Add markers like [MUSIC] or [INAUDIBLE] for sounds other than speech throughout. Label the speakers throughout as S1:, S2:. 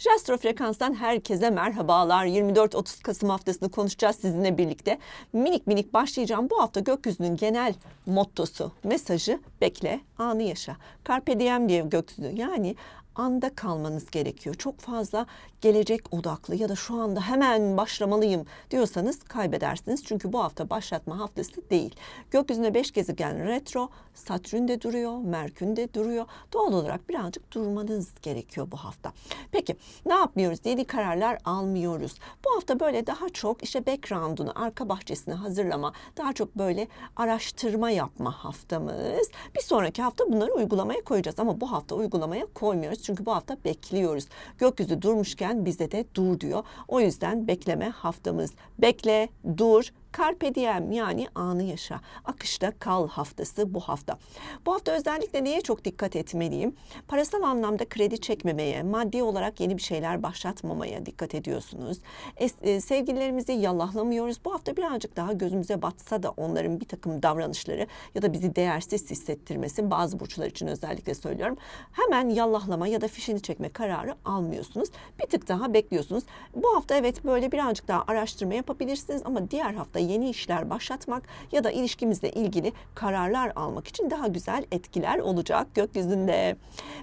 S1: Jastro Frekans'tan herkese merhabalar. 24-30 Kasım haftasını konuşacağız sizinle birlikte. Minik minik başlayacağım. Bu hafta gökyüzünün genel mottosu, mesajı bekle, anı yaşa. Carpe diem diye gökyüzü. Yani anda kalmanız gerekiyor. Çok fazla gelecek odaklı ya da şu anda hemen başlamalıyım diyorsanız kaybedersiniz. Çünkü bu hafta başlatma haftası değil. Gökyüzünde beş gezegen retro, Satürn de duruyor, Merkür de duruyor. Doğal olarak birazcık durmanız gerekiyor bu hafta. Peki ne yapmıyoruz? Yeni kararlar almıyoruz. Bu hafta böyle daha çok işte background'unu, arka bahçesini hazırlama, daha çok böyle araştırma yapma haftamız. Bir sonraki hafta bunları uygulamaya koyacağız ama bu hafta uygulamaya koymuyoruz. Çünkü bu hafta bekliyoruz. Gökyüzü durmuşken bize de dur diyor. O yüzden bekleme haftamız. Bekle, dur, Carpe diem yani anı yaşa. Akışta kal haftası bu hafta. Bu hafta özellikle neye çok dikkat etmeliyim? Parasal anlamda kredi çekmemeye, maddi olarak yeni bir şeyler başlatmamaya dikkat ediyorsunuz. Es, e, sevgililerimizi yallahlamıyoruz. Bu hafta birazcık daha gözümüze batsa da onların bir takım davranışları ya da bizi değersiz hissettirmesi bazı burçlar için özellikle söylüyorum. Hemen yallahlama ya da fişini çekme kararı almıyorsunuz. Bir tık daha bekliyorsunuz. Bu hafta evet böyle birazcık daha araştırma yapabilirsiniz ama diğer hafta yeni işler başlatmak ya da ilişkimizle ilgili kararlar almak için daha güzel etkiler olacak gökyüzünde.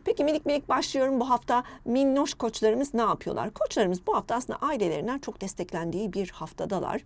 S1: Peki minik minik başlıyorum bu hafta minnoş koçlarımız ne yapıyorlar? Koçlarımız bu hafta aslında ailelerinden çok desteklendiği bir haftadalar.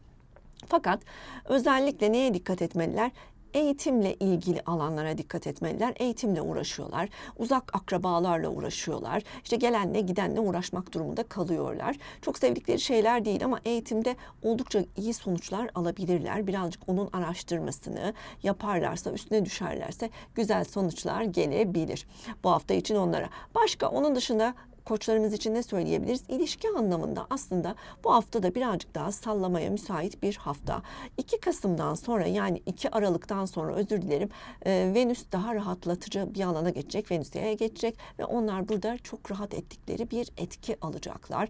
S1: Fakat özellikle neye dikkat etmeliler? Eğitimle ilgili alanlara dikkat etmeliler. Eğitimle uğraşıyorlar. Uzak akrabalarla uğraşıyorlar. İşte gelenle gidenle uğraşmak durumunda kalıyorlar. Çok sevdikleri şeyler değil ama eğitimde oldukça iyi sonuçlar alabilirler. Birazcık onun araştırmasını yaparlarsa, üstüne düşerlerse güzel sonuçlar gelebilir. Bu hafta için onlara. Başka onun dışında koçlarımız için ne söyleyebiliriz? İlişki anlamında aslında bu hafta da birazcık daha sallamaya müsait bir hafta. 2 Kasım'dan sonra yani 2 Aralık'tan sonra özür dilerim e, Venüs daha rahatlatıcı bir alana geçecek. Venüs yaya geçecek ve onlar burada çok rahat ettikleri bir etki alacaklar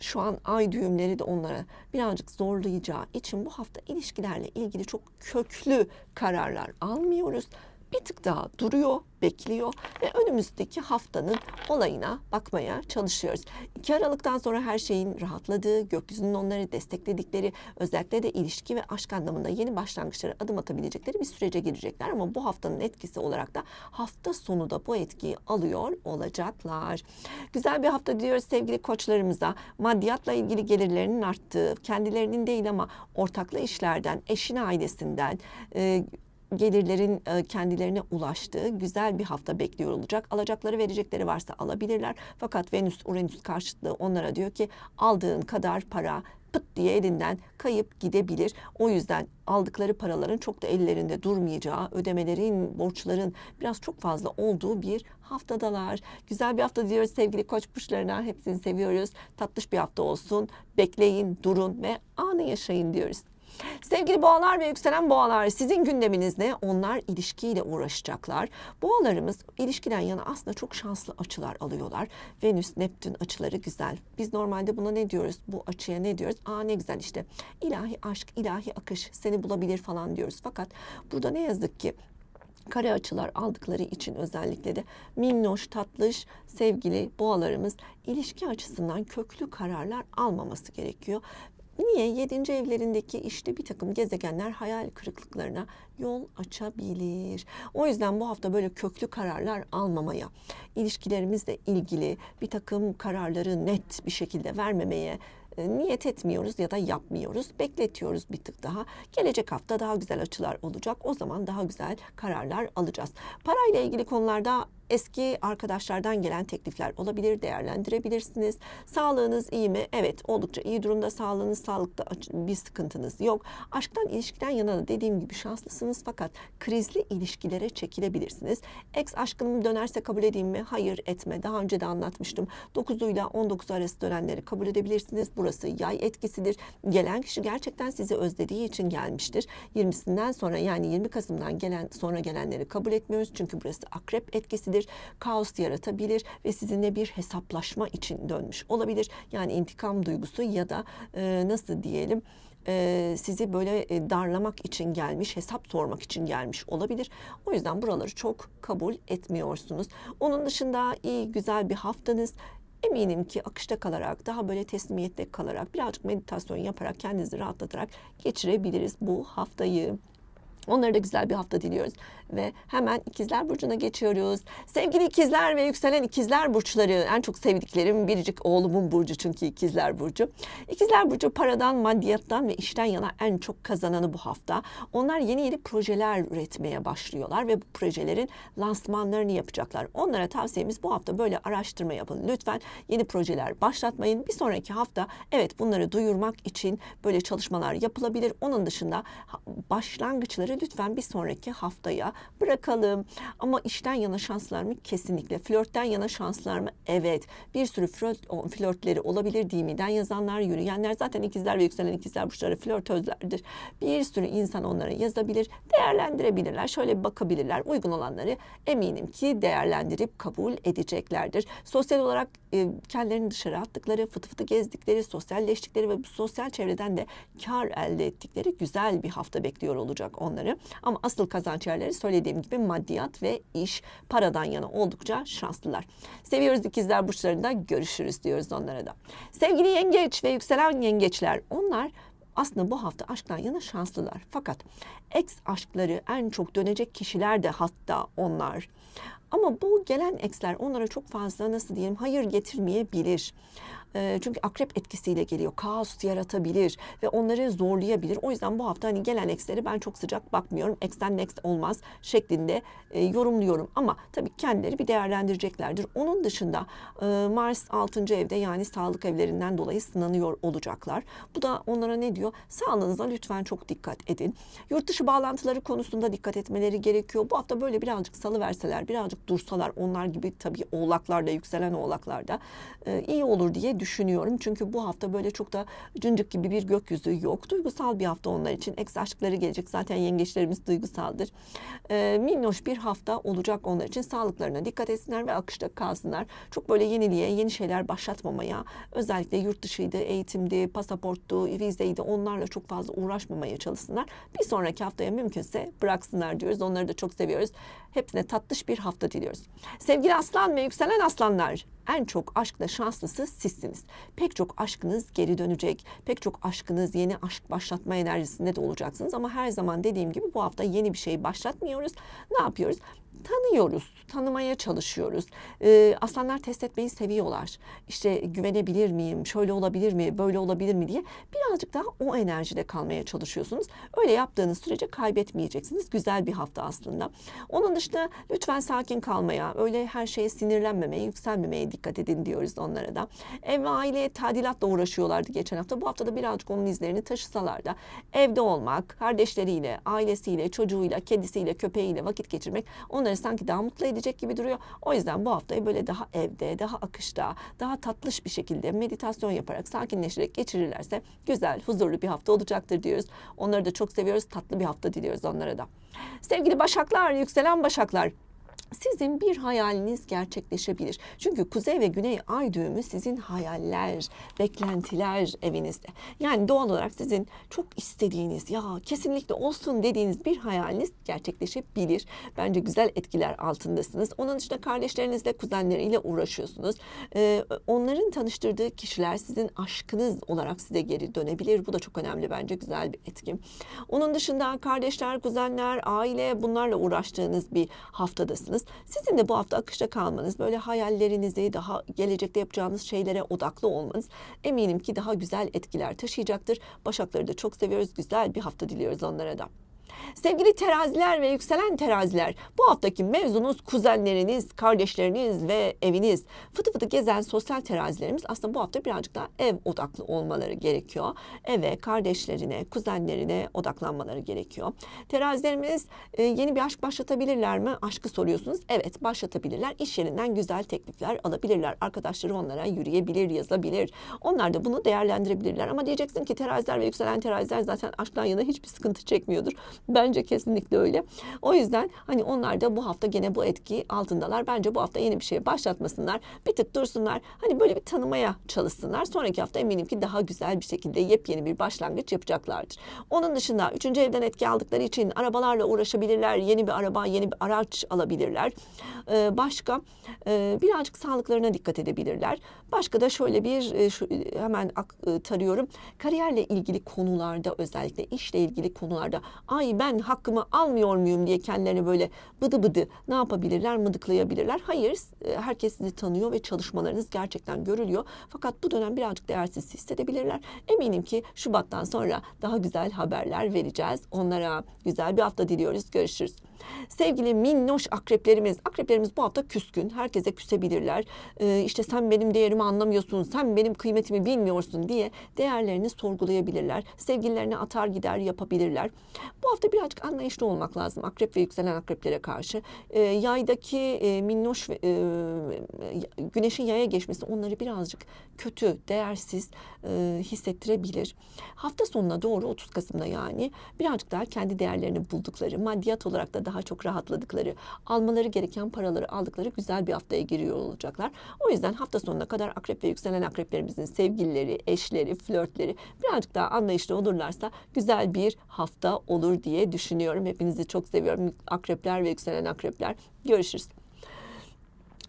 S1: şu an ay düğümleri de onlara birazcık zorlayacağı için bu hafta ilişkilerle ilgili çok köklü kararlar almıyoruz. Bir tık daha duruyor bekliyor ve önümüzdeki haftanın olayına bakmaya çalışıyoruz. 2 Aralık'tan sonra her şeyin rahatladığı, gökyüzünün onları destekledikleri, özellikle de ilişki ve aşk anlamında yeni başlangıçlara adım atabilecekleri bir sürece girecekler. Ama bu haftanın etkisi olarak da hafta sonu da bu etkiyi alıyor olacaklar. Güzel bir hafta diyoruz sevgili koçlarımıza. Maddiyatla ilgili gelirlerinin arttığı, kendilerinin değil ama ortaklı işlerden, eşin ailesinden, e, gelirlerin e, kendilerine ulaştığı güzel bir hafta bekliyor olacak. Alacakları verecekleri varsa alabilirler. Fakat Venüs Uranüs karşıtlığı onlara diyor ki aldığın kadar para pıt diye elinden kayıp gidebilir. O yüzden aldıkları paraların çok da ellerinde durmayacağı, ödemelerin, borçların biraz çok fazla olduğu bir haftadalar. Güzel bir hafta diyoruz sevgili koç burçlarına. Hepsini seviyoruz. Tatlış bir hafta olsun. Bekleyin, durun ve anı yaşayın diyoruz. Sevgili boğalar ve yükselen boğalar sizin gündeminiz ne? Onlar ilişkiyle uğraşacaklar. Boğalarımız ilişkiden yana aslında çok şanslı açılar alıyorlar. Venüs, Neptün açıları güzel. Biz normalde buna ne diyoruz? Bu açıya ne diyoruz? Aa ne güzel işte ilahi aşk, ilahi akış seni bulabilir falan diyoruz. Fakat burada ne yazık ki kare açılar aldıkları için özellikle de minnoş, tatlış, sevgili boğalarımız ilişki açısından köklü kararlar almaması gerekiyor. Niye? Yedinci evlerindeki işte bir takım gezegenler hayal kırıklıklarına yol açabilir. O yüzden bu hafta böyle köklü kararlar almamaya, ilişkilerimizle ilgili bir takım kararları net bir şekilde vermemeye e, niyet etmiyoruz ya da yapmıyoruz. Bekletiyoruz bir tık daha. Gelecek hafta daha güzel açılar olacak. O zaman daha güzel kararlar alacağız. Parayla ilgili konularda eski arkadaşlardan gelen teklifler olabilir, değerlendirebilirsiniz. Sağlığınız iyi mi? Evet, oldukça iyi durumda. Sağlığınız, sağlıkta bir sıkıntınız yok. Aşktan, ilişkiden yana da dediğim gibi şanslısınız fakat krizli ilişkilere çekilebilirsiniz. Ex aşkım dönerse kabul edeyim mi? Hayır, etme. Daha önce de anlatmıştım. 9 ile 19 arası dönenleri kabul edebilirsiniz. Burası yay etkisidir. Gelen kişi gerçekten sizi özlediği için gelmiştir. 20'sinden sonra yani 20 Kasım'dan gelen sonra gelenleri kabul etmiyoruz. Çünkü burası akrep etkisidir olabilir, kaos yaratabilir ve sizinle bir hesaplaşma için dönmüş olabilir. Yani intikam duygusu ya da e, nasıl diyelim e, sizi böyle e, darlamak için gelmiş, hesap sormak için gelmiş olabilir. O yüzden buraları çok kabul etmiyorsunuz. Onun dışında iyi, güzel bir haftanız eminim ki akışta kalarak, daha böyle teslimiyette kalarak, birazcık meditasyon yaparak, kendinizi rahatlatarak geçirebiliriz bu haftayı. Onlara da güzel bir hafta diliyoruz. Ve hemen ikizler burcuna geçiyoruz. Sevgili ikizler ve yükselen ikizler burçları en çok sevdiklerim biricik oğlumun burcu çünkü ikizler burcu. İkizler burcu paradan, maddiyattan ve işten yana en çok kazananı bu hafta. Onlar yeni yeni projeler üretmeye başlıyorlar ve bu projelerin lansmanlarını yapacaklar. Onlara tavsiyemiz bu hafta böyle araştırma yapın. Lütfen yeni projeler başlatmayın. Bir sonraki hafta evet bunları duyurmak için böyle çalışmalar yapılabilir. Onun dışında başlangıçları lütfen bir sonraki haftaya bırakalım. Ama işten yana şanslar mı? Kesinlikle. Flörtten yana şanslar mı? Evet. Bir sürü flört, flörtleri olabilir değil mi'den yazanlar, yürüyenler zaten ikizler ve yükselen ikizler burçları flörtözlerdir. Bir sürü insan onlara yazabilir, değerlendirebilirler. Şöyle bakabilirler. Uygun olanları eminim ki değerlendirip kabul edeceklerdir. Sosyal olarak e, kendilerini dışarı attıkları, fıtı fıtı gezdikleri, sosyalleştikleri ve bu sosyal çevreden de kar elde ettikleri güzel bir hafta bekliyor olacak onları. Ama asıl kazanç yerleri söylediğim gibi maddiyat ve iş paradan yana oldukça şanslılar. Seviyoruz ikizler burçlarında görüşürüz diyoruz onlara da. Sevgili yengeç ve yükselen yengeçler onlar aslında bu hafta aşktan yana şanslılar. Fakat ex aşkları en çok dönecek kişiler de hatta onlar. Ama bu gelen eksler onlara çok fazla nasıl diyelim hayır getirmeyebilir. E, çünkü akrep etkisiyle geliyor. Kaos yaratabilir ve onları zorlayabilir. O yüzden bu hafta hani gelen eksleri ben çok sıcak bakmıyorum. Ex'ten next olmaz şeklinde e, yorumluyorum. Ama tabii kendileri bir değerlendireceklerdir. Onun dışında e, Mars 6. evde yani sağlık evlerinden dolayı sınanıyor olacaklar. Bu da onlara ne diyor? Sağlığınıza lütfen çok dikkat edin. Yurt dışı bağlantıları konusunda dikkat etmeleri gerekiyor. Bu hafta böyle birazcık salı verseler, birazcık dursalar onlar gibi tabii oğlaklarda, yükselen oğlaklarda e, iyi olur diye düşünüyorum. Çünkü bu hafta böyle çok da cıncık gibi bir gökyüzü yok. Duygusal bir hafta onlar için. Eks aşkları gelecek. Zaten yengeçlerimiz duygusaldır. E, minnoş bir hafta olacak onlar için. Sağlıklarına dikkat etsinler ve akışta kalsınlar. Çok böyle yeniliğe, yeni şeyler başlatmamaya, özellikle yurt dışıydı, eğitimdi, pasaporttu, vizeydi onlarla çok fazla uğraşmamaya çalışsınlar. Bir sonraki haftaya mümkünse bıraksınlar diyoruz. Onları da çok seviyoruz. Hepsine tatlış bir hafta diliyoruz. Sevgili aslan ve yükselen aslanlar en çok aşkla şanslısı sizsiniz. Pek çok aşkınız geri dönecek. Pek çok aşkınız yeni aşk başlatma enerjisinde de olacaksınız. Ama her zaman dediğim gibi bu hafta yeni bir şey başlatmıyoruz. Ne yapıyoruz? Tanıyoruz, tanımaya çalışıyoruz. Ee, aslanlar test etmeyi seviyorlar. İşte güvenebilir miyim, şöyle olabilir mi, böyle olabilir mi diye birazcık daha o enerjide kalmaya çalışıyorsunuz. Öyle yaptığınız sürece kaybetmeyeceksiniz. Güzel bir hafta aslında. Onun dışında lütfen sakin kalmaya, öyle her şeye sinirlenmemeye, yükselmemeye dikkat edin diyoruz onlara da. Ev ve aile tadilatla uğraşıyorlardı geçen hafta. Bu hafta da birazcık onun izlerini taşısalar da evde olmak, kardeşleriyle, ailesiyle, çocuğuyla, kedisiyle, köpeğiyle vakit geçirmek onları sanki daha mutlu edecek gibi duruyor. O yüzden bu haftayı böyle daha evde, daha akışta, daha tatlış bir şekilde meditasyon yaparak, sakinleşerek geçirirlerse güzel, huzurlu bir hafta olacaktır diyoruz. Onları da çok seviyoruz. Tatlı bir hafta diliyoruz onlara da. Sevgili Başaklar, yükselen Başaklar. Sizin bir hayaliniz gerçekleşebilir. Çünkü kuzey ve güney ay düğümü sizin hayaller, beklentiler evinizde. Yani doğal olarak sizin çok istediğiniz ya kesinlikle olsun dediğiniz bir hayaliniz gerçekleşebilir. Bence güzel etkiler altındasınız. Onun dışında kardeşlerinizle, kuzenleriyle uğraşıyorsunuz. Ee, onların tanıştırdığı kişiler sizin aşkınız olarak size geri dönebilir. Bu da çok önemli bence güzel bir etki. Onun dışında kardeşler, kuzenler, aile bunlarla uğraştığınız bir haftadasınız. Sizin de bu hafta akışta kalmanız, böyle hayallerinizi, daha gelecekte yapacağınız şeylere odaklı olmanız eminim ki daha güzel etkiler taşıyacaktır. Başakları da çok seviyoruz. Güzel bir hafta diliyoruz onlara da. Sevgili teraziler ve yükselen teraziler, bu haftaki mevzunuz kuzenleriniz, kardeşleriniz ve eviniz. Fıtı fıtı gezen sosyal terazilerimiz aslında bu hafta birazcık daha ev odaklı olmaları gerekiyor. Eve, kardeşlerine, kuzenlerine odaklanmaları gerekiyor. Terazilerimiz e, yeni bir aşk başlatabilirler mi? Aşkı soruyorsunuz. Evet başlatabilirler. İş yerinden güzel teklifler alabilirler. Arkadaşları onlara yürüyebilir, yazabilir. Onlar da bunu değerlendirebilirler. Ama diyeceksin ki teraziler ve yükselen teraziler zaten aşktan yana hiçbir sıkıntı çekmiyordur. Bence kesinlikle öyle. O yüzden hani onlar da bu hafta gene bu etki altındalar. Bence bu hafta yeni bir şey başlatmasınlar. Bir tık dursunlar. Hani böyle bir tanımaya çalışsınlar. Sonraki hafta eminim ki daha güzel bir şekilde yepyeni bir başlangıç yapacaklardır. Onun dışında üçüncü evden etki aldıkları için arabalarla uğraşabilirler. Yeni bir araba, yeni bir araç alabilirler. Ee, başka e, birazcık sağlıklarına dikkat edebilirler. Başka da şöyle bir e, şu, hemen ak, e, tarıyorum. Kariyerle ilgili konularda özellikle işle ilgili konularda ay ben hakkımı almıyor muyum diye kendilerine böyle bıdı bıdı ne yapabilirler mıdıklayabilirler. Hayır e, herkes sizi tanıyor ve çalışmalarınız gerçekten görülüyor. Fakat bu dönem birazcık değersiz hissedebilirler. Eminim ki Şubat'tan sonra daha güzel haberler vereceğiz. Onlara güzel bir hafta diliyoruz. Görüşürüz. Sevgili minnoş akreplerimiz, akreplerimiz bu hafta küskün, herkese küsebilirler. Ee, işte sen benim değerimi anlamıyorsun, sen benim kıymetimi bilmiyorsun diye değerlerini sorgulayabilirler. Sevgililerine atar gider yapabilirler. Bu hafta birazcık anlayışlı olmak lazım akrep ve yükselen akreplere karşı. Ee, yaydaki e, minnoş ve e, güneşin yaya geçmesi onları birazcık kötü, değersiz e, hissettirebilir. Hafta sonuna doğru 30 Kasım'da yani birazcık daha kendi değerlerini buldukları, maddiyat olarak da daha çok rahatladıkları, almaları gereken paraları aldıkları güzel bir haftaya giriyor olacaklar. O yüzden hafta sonuna kadar akrep ve yükselen akreplerimizin sevgilileri, eşleri, flörtleri birazcık daha anlayışlı olurlarsa güzel bir hafta olur diye düşünüyorum. Hepinizi çok seviyorum. Akrepler ve yükselen akrepler. Görüşürüz.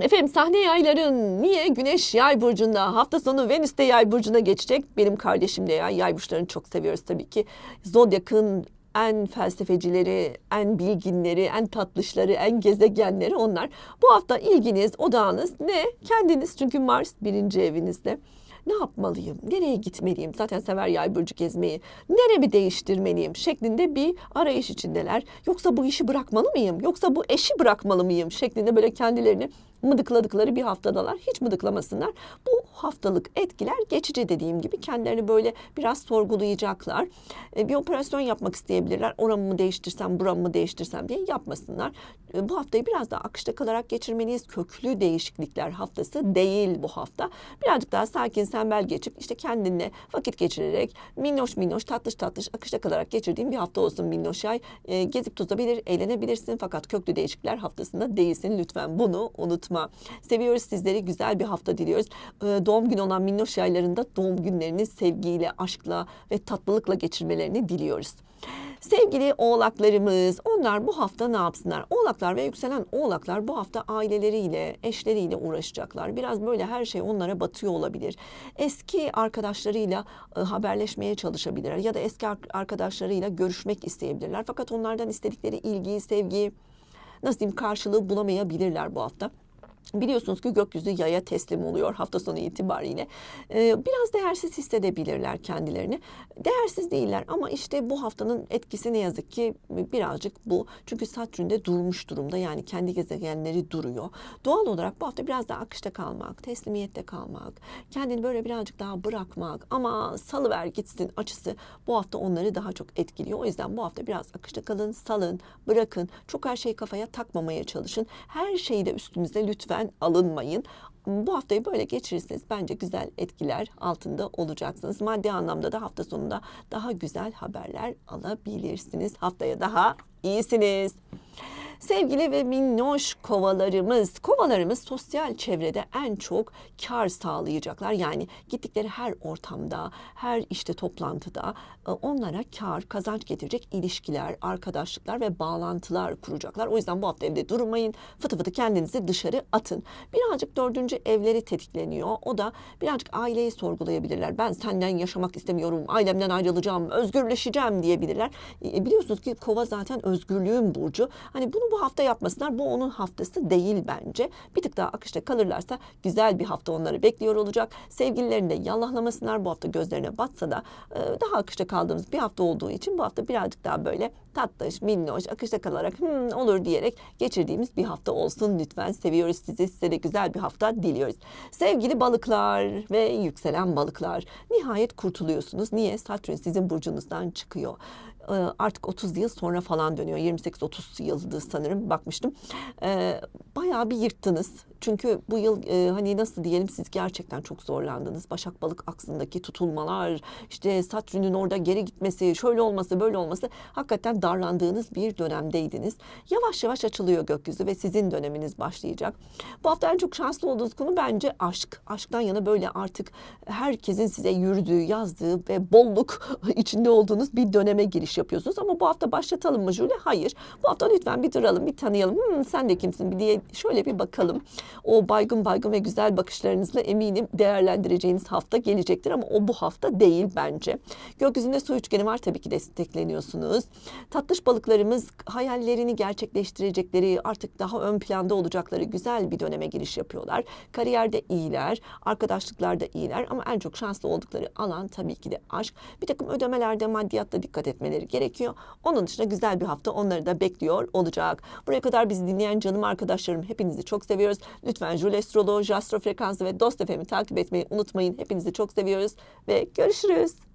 S1: Efendim sahne yayların niye Güneş yay burcunda hafta sonu Venüs de yay burcuna geçecek. Benim kardeşim de yay. Yay burçlarını çok seviyoruz tabii ki. Zodyak'ın en felsefecileri, en bilginleri, en tatlışları, en gezegenleri onlar. Bu hafta ilginiz, odağınız ne? Kendiniz çünkü Mars birinci evinizde. Ne yapmalıyım? Nereye gitmeliyim? Zaten sever yay burcu gezmeyi. Neremi değiştirmeliyim? Şeklinde bir arayış içindeler. Yoksa bu işi bırakmalı mıyım? Yoksa bu eşi bırakmalı mıyım? Şeklinde böyle kendilerini mıdıkladıkları bir haftadalar. Hiç mıdıklamasınlar. Bu haftalık etkiler geçici dediğim gibi kendilerini böyle biraz sorgulayacaklar. E, bir operasyon yapmak isteyebilirler. Oramı mı değiştirsem, buramı mı değiştirsem diye yapmasınlar. E, bu haftayı biraz daha akışta kalarak geçirmeliyiz. Köklü değişiklikler haftası değil bu hafta. Birazcık daha sakin, sembel geçip işte kendinle vakit geçirerek minnoş minnoş, tatlış tatlış akışta kalarak geçirdiğim bir hafta olsun minnoş ay. E, gezip tozabilir, eğlenebilirsin fakat köklü değişiklikler haftasında değilsin. Lütfen bunu unutma. Seviyoruz sizleri. Güzel bir hafta diliyoruz. E, doğum günü olan minnoş yaylarında doğum günlerini sevgiyle, aşkla ve tatlılıkla geçirmelerini diliyoruz. Sevgili oğlaklarımız onlar bu hafta ne yapsınlar? Oğlaklar ve yükselen oğlaklar bu hafta aileleriyle, eşleriyle uğraşacaklar. Biraz böyle her şey onlara batıyor olabilir. Eski arkadaşlarıyla e, haberleşmeye çalışabilirler ya da eski arkadaşlarıyla görüşmek isteyebilirler. Fakat onlardan istedikleri ilgi, sevgi, nasıl diyeyim karşılığı bulamayabilirler bu hafta. Biliyorsunuz ki gökyüzü yaya teslim oluyor hafta sonu itibariyle. Ee, biraz değersiz hissedebilirler kendilerini. Değersiz değiller ama işte bu haftanın etkisi ne yazık ki birazcık bu. Çünkü Satürn'de durmuş durumda yani kendi gezegenleri duruyor. Doğal olarak bu hafta biraz daha akışta kalmak, teslimiyette kalmak, kendini böyle birazcık daha bırakmak ama salıver gitsin açısı bu hafta onları daha çok etkiliyor. O yüzden bu hafta biraz akışta kalın, salın, bırakın. Çok her şeyi kafaya takmamaya çalışın. Her şeyi de üstümüzde lütfen alınmayın. Bu haftayı böyle geçirirseniz bence güzel etkiler altında olacaksınız. Maddi anlamda da hafta sonunda daha güzel haberler alabilirsiniz. Haftaya daha iyisiniz. Sevgili ve minnoş kovalarımız, kovalarımız sosyal çevrede en çok kar sağlayacaklar. Yani gittikleri her ortamda, her işte toplantıda e, onlara kar, kazanç getirecek ilişkiler, arkadaşlıklar ve bağlantılar kuracaklar. O yüzden bu hafta evde durmayın. Fıtı fıtı kendinizi dışarı atın. Birazcık dördüncü evleri tetikleniyor. O da birazcık aileyi sorgulayabilirler. Ben senden yaşamak istemiyorum, ailemden ayrılacağım, özgürleşeceğim diyebilirler. E, biliyorsunuz ki kova zaten özgürlüğün burcu. Hani bunu bu hafta yapmasınlar. Bu onun haftası değil bence. Bir tık daha akışta kalırlarsa güzel bir hafta onları bekliyor olacak. Sevgililerini de yallahlamasınlar. Bu hafta gözlerine batsa da e, daha akışta kaldığımız bir hafta olduğu için bu hafta birazcık daha böyle tatlış, minnoş, akışta kalarak hmm, olur diyerek geçirdiğimiz bir hafta olsun lütfen. Seviyoruz sizi. Size de güzel bir hafta diliyoruz. Sevgili balıklar ve yükselen balıklar. Nihayet kurtuluyorsunuz. Niye? Satürn sizin burcunuzdan çıkıyor. E, artık 30 yıl sonra falan dönüyor. 28-30 yıldı sanırım bakmıştım. E, bayağı bir yırttınız. Çünkü bu yıl e, hani nasıl diyelim siz gerçekten çok zorlandınız. Başak Balık aksındaki tutulmalar, işte Satürn'ün orada geri gitmesi, şöyle olması, böyle olması hakikaten darlandığınız bir dönemdeydiniz. Yavaş yavaş açılıyor gökyüzü ve sizin döneminiz başlayacak. Bu hafta en çok şanslı olduğunuz konu bence aşk. Aşktan yana böyle artık herkesin size yürüdüğü, yazdığı ve bolluk [LAUGHS] içinde olduğunuz bir döneme giriş yapıyorsunuz. Ama bu hafta başlatalım mı Jüle? Hayır. Bu hafta lütfen bir duralım, bir tanıyalım. Hmm, sen de kimsin bir diye şöyle bir bakalım. O baygın baygın ve güzel bakışlarınızla eminim değerlendireceğiniz hafta gelecektir ama o bu hafta değil bence. Gökyüzünde su üçgeni var tabii ki destekleniyorsunuz. Tatlış balıklarımız hayallerini gerçekleştirecekleri, artık daha ön planda olacakları güzel bir döneme giriş yapıyorlar. Kariyerde iyiler, arkadaşlıklarda iyiler ama en çok şanslı oldukları alan tabii ki de aşk. Bir takım ödemelerde, maddiyatta dikkat etmeleri gerekiyor. Onun dışında güzel bir hafta onları da bekliyor olacak. Buraya kadar bizi dinleyen canım arkadaşlarım hepinizi çok seviyoruz. Lütfen Jule Astroloji, Astro Frekansı ve Dost FM'i takip etmeyi unutmayın. Hepinizi çok seviyoruz ve görüşürüz.